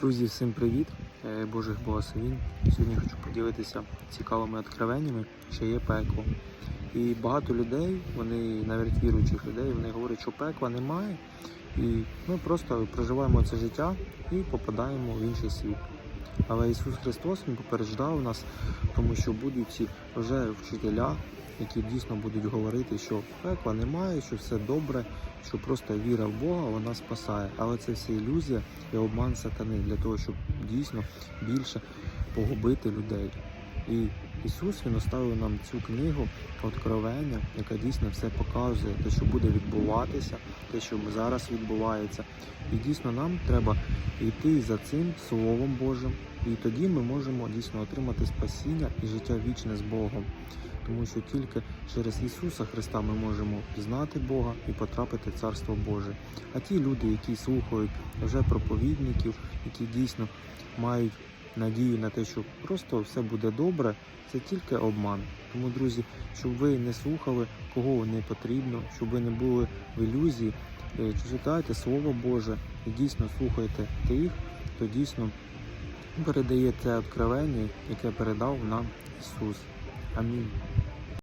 Друзі, всім привіт! Е, Божих благословінь. Сьогодні хочу поділитися цікавими откровеннями, що є пекло. І багато людей, вони, навіть віруючих людей, вони говорять, що пекла немає, і ми просто проживаємо це життя і попадаємо в інший світ. Але Ісус Христос Він попереджав нас, тому що будуть ці вже вчителя, які дійсно будуть говорити, що пекла немає, що все добре, що просто віра в Бога вона спасає. Але це все ілюзія і обман сатани для того, щоб дійсно більше погубити людей. І Ісус Він оставив нам цю книгу Откровення, яка дійсно все показує, те, що буде відбуватися, те, що зараз відбувається. І дійсно нам треба йти за цим Словом Божим. І тоді ми можемо дійсно отримати спасіння і життя вічне з Богом. Тому що тільки через Ісуса Христа ми можемо пізнати Бога і потрапити в Царство Боже. А ті люди, які слухають вже проповідників, які дійсно мають надію на те, що просто все буде добре, це тільки обман. Тому, друзі, щоб ви не слухали, кого не потрібно, щоб ви не були в ілюзії, е, читайте Слово Боже і дійсно слухайте тих, хто дійсно передає це откровення, яке передав нам Ісус. Амінь.